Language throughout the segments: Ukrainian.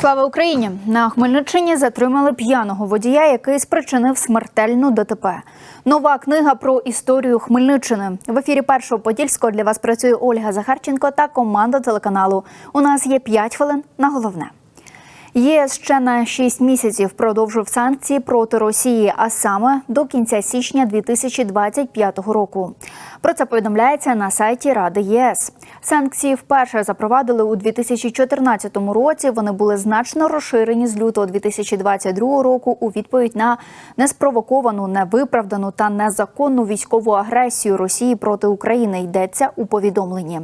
Слава Україні! На Хмельниччині затримали п'яного водія, який спричинив смертельну ДТП. Нова книга про історію Хмельниччини. В ефірі першого подільського для вас працює Ольга Захарченко та команда телеканалу. У нас є 5 хвилин на головне. ЄС ще на 6 місяців продовжив санкції проти Росії, а саме до кінця січня 2025 року. Про це повідомляється на сайті Ради ЄС. Санкції вперше запровадили у 2014 році. Вони були значно розширені з лютого 2022 року у відповідь на неспровоковану, невиправдану та незаконну військову агресію Росії проти України. Йдеться у повідомленні.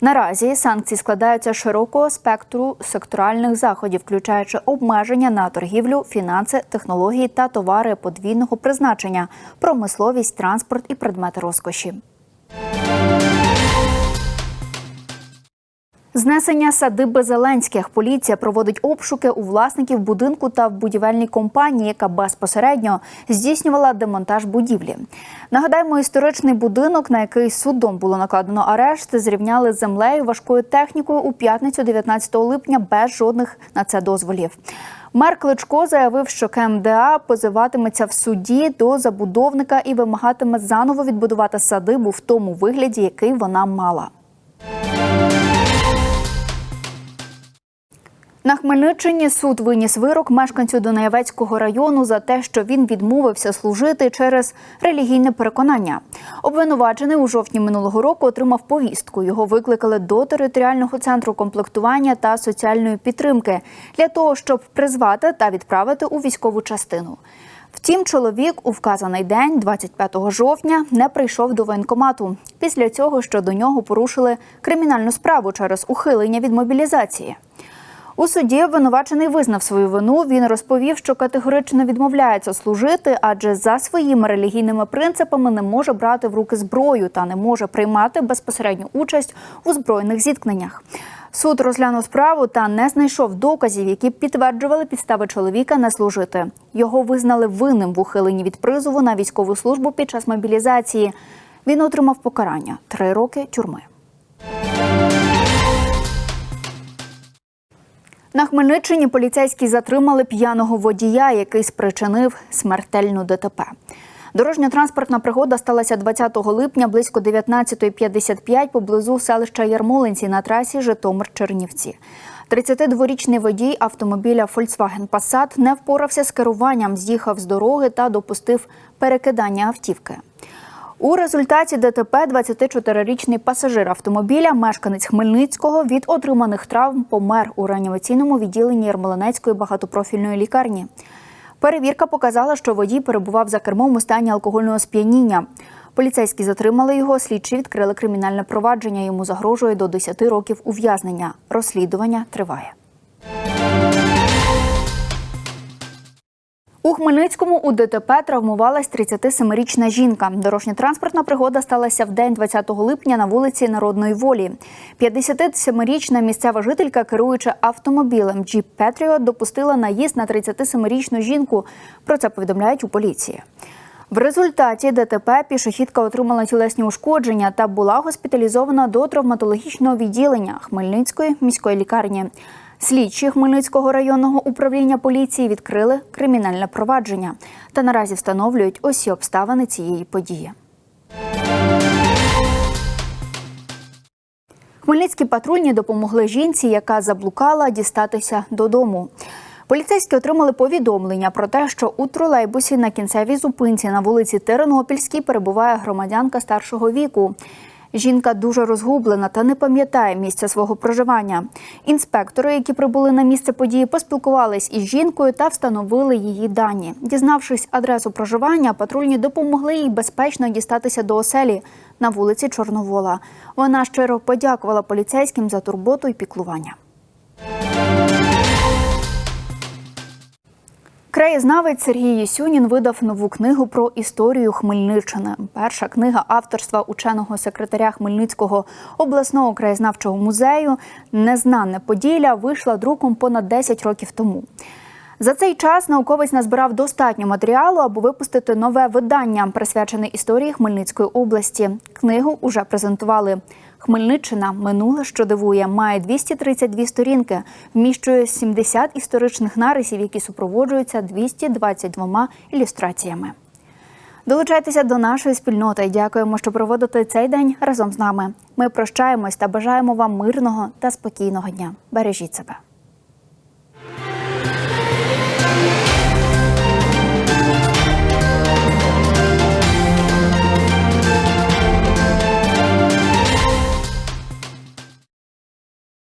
Наразі санкції складаються широкого спектру секторальних заходів, включаючи обмеження на торгівлю, фінанси, технології та товари подвійного призначення, промисловість, транспорт і предмети розкоші. Знесення садиби Зеленських. Поліція проводить обшуки у власників будинку та в будівельній компанії, яка безпосередньо здійснювала демонтаж будівлі. Нагадаємо, історичний будинок, на який судом було накладено арешт, зрівняли з землею важкою технікою у п'ятницю, 19 липня, без жодних на це дозволів. Мер Кличко заявив, що КМДА позиватиметься в суді до забудовника і вимагатиме заново відбудувати садибу в тому вигляді, який вона мала. На Хмельниччині суд виніс вирок мешканцю Донаєвецького району за те, що він відмовився служити через релігійне переконання. Обвинувачений у жовтні минулого року отримав повістку. Його викликали до територіального центру комплектування та соціальної підтримки для того, щоб призвати та відправити у військову частину. Втім, чоловік у вказаний день, 25 жовтня, не прийшов до воєнкомату. Після цього, що до нього порушили кримінальну справу через ухилення від мобілізації. У суді обвинувачений визнав свою вину. Він розповів, що категорично відмовляється служити, адже за своїми релігійними принципами не може брати в руки зброю та не може приймати безпосередню участь у збройних зіткненнях. Суд розглянув справу та не знайшов доказів, які підтверджували підстави чоловіка не служити. Його визнали винним в ухиленні від призову на військову службу під час мобілізації. Він отримав покарання три роки тюрми. На Хмельниччині поліцейські затримали п'яного водія, який спричинив смертельну ДТП. Дорожньо-транспортна пригода сталася 20 липня близько 19.55 поблизу селища Ярмолинці на трасі Житомир-Чернівці. 32-річний водій автомобіля Volkswagen Passat не впорався з керуванням, з'їхав з дороги та допустив перекидання автівки. У результаті ДТП 24-річний пасажир автомобіля, мешканець Хмельницького, від отриманих травм помер у реанімаційному відділенні Ярмолинецької багатопрофільної лікарні. Перевірка показала, що водій перебував за кермом у стані алкогольного сп'яніння. Поліцейські затримали його, слідчі відкрили кримінальне провадження. Йому загрожує до 10 років ув'язнення. Розслідування триває. У Хмельницькому у ДТП травмувалась 37-річна жінка. Дорожньо-транспортна пригода сталася в день 20 липня на вулиці Народної волі. 57-річна місцева жителька, керуючи автомобілем Jeep Patriot, допустила наїзд на 37-річну жінку. Про це повідомляють у поліції. В результаті ДТП пішохідка отримала тілесні ушкодження та була госпіталізована до травматологічного відділення Хмельницької міської лікарні. Слідчі Хмельницького районного управління поліції відкрили кримінальне провадження та наразі встановлюють усі обставини цієї події. Хмельницькі патрульні допомогли жінці, яка заблукала дістатися додому. Поліцейські отримали повідомлення про те, що у тролейбусі на кінцевій зупинці на вулиці Тернопільській перебуває громадянка старшого віку. Жінка дуже розгублена та не пам'ятає місця свого проживання. Інспектори, які прибули на місце події, поспілкувались із жінкою та встановили її дані. Дізнавшись адресу проживання, патрульні допомогли їй безпечно дістатися до оселі на вулиці Чорновола. Вона щиро подякувала поліцейським за турботу і піклування. Краєзнавець Сергій Єсюнін видав нову книгу про історію Хмельниччини. Перша книга авторства ученого секретаря Хмельницького обласного краєзнавчого музею Незнане Поділля вийшла друком понад 10 років тому. За цей час науковець назбирав достатньо матеріалу, аби випустити нове видання, присвячене історії Хмельницької області. Книгу уже презентували Хмельниччина минуле, що дивує, має 232 сторінки, вміщує 70 історичних нарисів, які супроводжуються 222 ілюстраціями. Долучайтеся до нашої спільноти. Дякуємо, що проводите цей день разом з нами. Ми прощаємось та бажаємо вам мирного та спокійного дня. Бережіть себе.